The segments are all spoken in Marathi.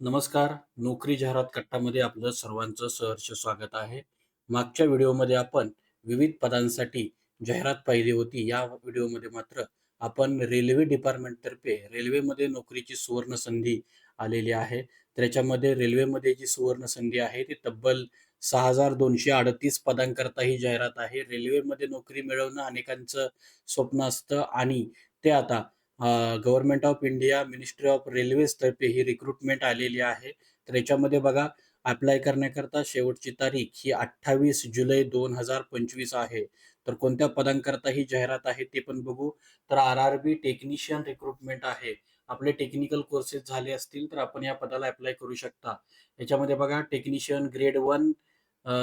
नमस्कार. नोकरी जाहिरात कट्टामध्ये आपलं सर्वांचं सहर्ष स्वागत आहे. मागच्या व्हिडिओमध्ये आपण विविध पदांसाठी जाहिरात पाहिली होती. या व्हिडिओमध्ये मात्र आपण रेल्वे डिपार्टमेंटतर्फे रेल्वेमध्ये नोकरीची सुवर्ण संधी आलेली आहे. त्याच्यामध्ये रेल्वेमध्ये जी सुवर्ण संधी आहे ती तब्बल 6,238 पदांकरता ही जाहिरात आहे. रेल्वेमध्ये नोकरी मिळवणं अनेकांचं स्वप्न असतं आणि ते आता government of India ministry of railways तर्फे ही रिक्रुटमेंट आलेली आहे. तर याच्यामध्ये बघा अप्लाय करण्याकरता शेवटची तारीख ही अठ्ठावीस जुलै दोन हजार पंचवीस आहे. तर कोणत्या पदांकरता ही जाहिरात आहे ते पण बघू. तर R R B technician recruitment आहे. आपले टेक्निकल कोर्सेस झाले असतील तर आपण या पदाला अप्लाय करू शकता. याच्यामध्ये बघा टेक्निशियन ग्रेड वन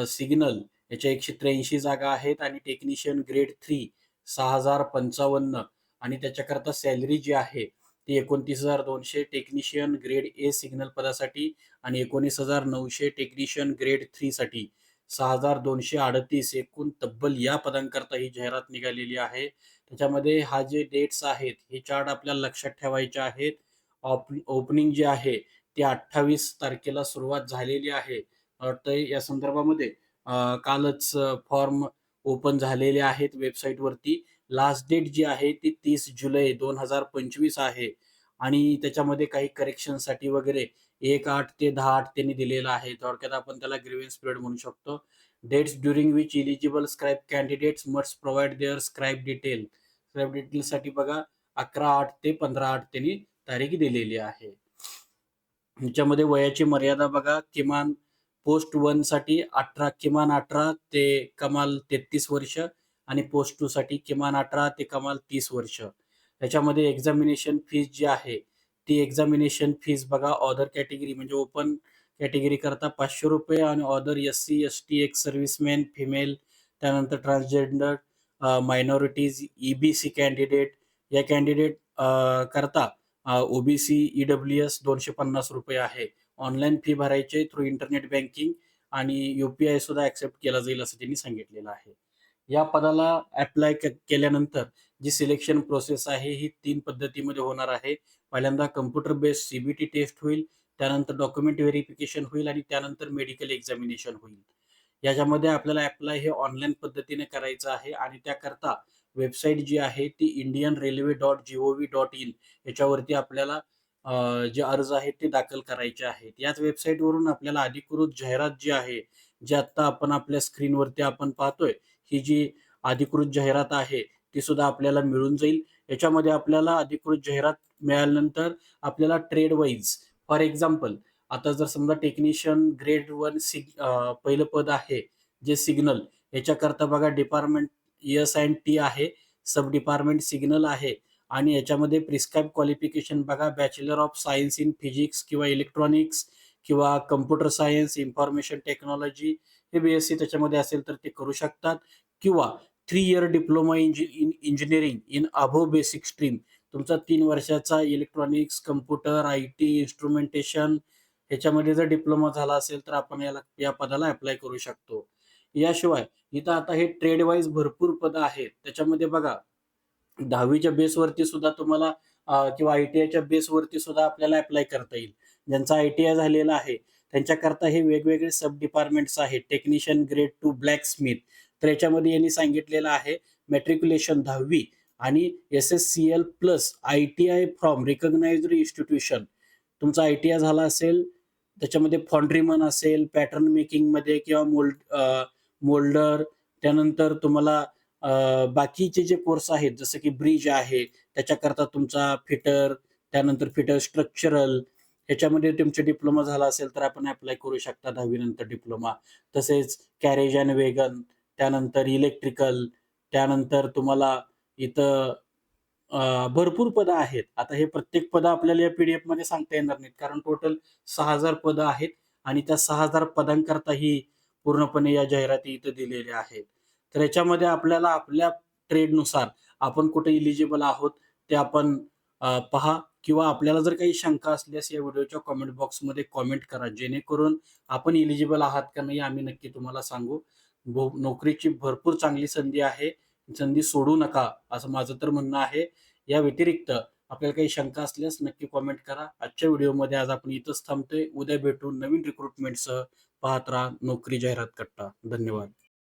सिग्नल याच्या एकशे त्र्याऐंशी जागा आहेत आणि टेक्निशियन ग्रेड थ्री सहा हजार पंचावन्न. आणि त्याच्याकरता सॅलरी जी आहे ती एकोणतीस हजार दोनशे टेक्निशियन ग्रेड ए सिग्नल पदासाठी आणि एकोणीस हजार नऊशे टेक्निशियन ग्रेड थ्रीसाठी सहा हजार दोनशे अडतीस एकूण तब्बल या पदांकरता ही जाहिरात निघालेली आहे. त्याच्यामध्ये हा जे डेट्स आहेत हे चार्ट आपल्याला लक्षात ठेवायचे आहेत. ओपनिंग जे आहे ते अठ्ठावीस तारखेला सुरुवात झालेली आहे. वाटतं या संदर्भामध्ये कालच फॉर्म ओपन झालेले आहेत वेबसाईटवरती लास्ट डेट जी आहे ती तीस जुलै दोन हजार पंचवीस आहे. आणि त्याच्यामध्ये काही करेक्शनसाठी वगैरे एक आठ ते दहा आठ त्यांनी दिलेलं आहे. थोडक्यात आपण त्याला ग्रीव्हन्स पिरियड म्हणू शकतो. Dates during which eligible scribe candidates must provide their scribe detail scribe डिटेलसाठी बघा अकरा आठ ते पंधरा आठ त्यांनी तारीख दिलेली आहे. ह्याच्यामध्ये वयाची मर्यादा बघा किमान पोस्ट वनसाठी अठरा किमान अठरा ते कमाल तेहतीस वर्ष. आणि पोस्ट टू साठी किमान अठरा ते कमाल तीस वर्ष. त्याच्यामध्ये एक्झामिनेशन फीज जी आहे ती एक्झामिनेशन फीज बघा ऑदर कॅटेगरी म्हणजे ओपन कॅटेगरी करता पाचशे रुपये आणि other S C S T ex serviceman female त्यानंतर transgender minorities E B C candidate या कॅन्डिडेट करता ओबीसी ई डब्ल्यू एस दोनशे पन्नास रुपये आहे. ऑनलाईन फी भरायचे थ्रू इंटरनेट बँकिंग आणि युपीआय सुद्धा ऍक्सेप्ट केला जाईल असं त्यांनी सांगितलेलं आहे. या पदाला अप्लाय केल्यानंतर जी सिलेक्शन प्रोसेस आहे ही तीन पद्धतीमध्ये होणार आहे. पहिल्यांदा कम्प्युटर बेस्ड सीबीटी टेस्ट होईल त्यानंतर डॉक्युमेंट व्हेरिफिकेशन होईल आणि त्यानंतर मेडिकल एक्झामिनेशन होईल. याच्यामध्ये आपल्याला अप्लाय हे ऑनलाईन पद्धतीने करायचं आहे आणि त्याकरता वेबसाईट जी आहे ती Indian railway dot G O V dot in याच्यावरती आपल्याला जे अर्ज आहेत ते दाखल करायचे आहेत. याच वेबसाईटवरून आपल्याला अधिकृत जाहिरात जी आहे जी आत्ता आपण आपल्या स्क्रीनवरती आपण पाहतोय ही जी अधिकृत जाहिरात आहे ती सुद्धा आपल्याला मिळून जाईल. याच्यामध्ये आपल्याला अधिकृत जाहिरात मिळाल्यानंतर आपल्याला ट्रेड वाईज फॉर एक्झाम्पल आता जर समजा टेक्निशियन ग्रेड वन सिग पहिलं पद आहे जे सिग्नल याच्याकरता बघा डिपार्टमेंट एस अँड टी आहे सब डिपार्टमेंट सिग्नल आहे आणि याच्यामध्ये प्रिस्क्राईब क्वालिफिकेशन बघा bachelor of science in physics किंवा इलेक्ट्रॉनिक्स किंवा कम्प्युटर सायन्स इन्फॉर्मेशन टेक्नॉलॉजी हे बी एस सी त्याच्यामध्ये असेल तर ते करू शकतात. किंवा थ्री इयर डिप्लोमा इंजि इन इंजिनिअरिंग इन अभो बेसिक स्ट्रीम तुमचा तीन वर्षाचा electronics computer I T instrumentation ह्याच्यामध्ये जर डिप्लोमा झाला असेल तर आपण याला या पदाला अप्लाय करू शकतो. याशिवाय इथं आता हे ट्रेड वाईज भरपूर पद आहेत. त्याच्यामध्ये बघा दहावीच्या बेसवरती सुद्धा तुम्हाला किंवा आय टी आयच्या बेसवरती सुद्धा आपल्याला अप्लाय करता येईल. ज्यांचा आय टी आय झालेला आहे त्यांच्याकरता हे वेगवेगळे सब डिपार्टमेंट्स आहेत. Technician grade two blacksmith तर याच्यामध्ये यांनी सांगितलेलं आहे मेट्रिक्युलेशन दहावी आणि S S C L plus I T I from recognised institution तुमचा आय टी आय झाला असेल त्याच्यामध्ये फॉन्ड्रीमन असेल पॅटर्न मेकिंगमध्ये किंवा मोल्ड मोल्डर त्यानंतर तुम्हाला बाकीचे जे कोर्स आहेत जसं की ब्रिज आहे त्याच्याकरता तुमचा फिटर त्यानंतर फिटर स्ट्रक्चरल ह्याच्यामध्ये तुमचे डिप्लोमा झाला असेल तर आपण अप्लाय करू शकता दहावीनंतर डिप्लोमा तसेच कॅरेज अँड वेगन त्यानंतर इलेक्ट्रिकल त्यानंतर तुम्हाला इथं भरपूर पदं आहेत. आता हे प्रत्येक पदं आपल्याला या पी डी एफमध्ये सांगता येणार नाहीत. कारण टोटल सहा हजार पदं आहेत आणि त्या सहा हजार पदांकरता ही पूर्णपणे या जाहिराती इथं दिलेल्या आहेत. तर याच्यामध्ये आपल्याला आपल्या ट्रेडनुसार आपण कुठे इलिजिबल आहोत ते आपण पहा. किंवा आपल्याला जर काही शंका असल्यास या व्हिडिओच्या कॉमेंट बॉक्समध्ये कॉमेंट करा. जेणेकरून आपण इलिजिबल आहात का नाही आम्ही नक्की तुम्हाला सांगू. नोकरीची भरपूर चांगली संधी आहे. संधी सोडू नका असं माझं तर म्हणणं आहे. या व्यतिरिक्त आपल्याला काही शंका असल्यास नक्की कॉमेंट करा. आजच्या व्हिडिओमध्ये आज आपण इथंच थांबतोय. उद्या भेटू नवीन रिक्रुटमेंटसह पाहत राहा नोकरी जाहिरात कट्टा. धन्यवाद.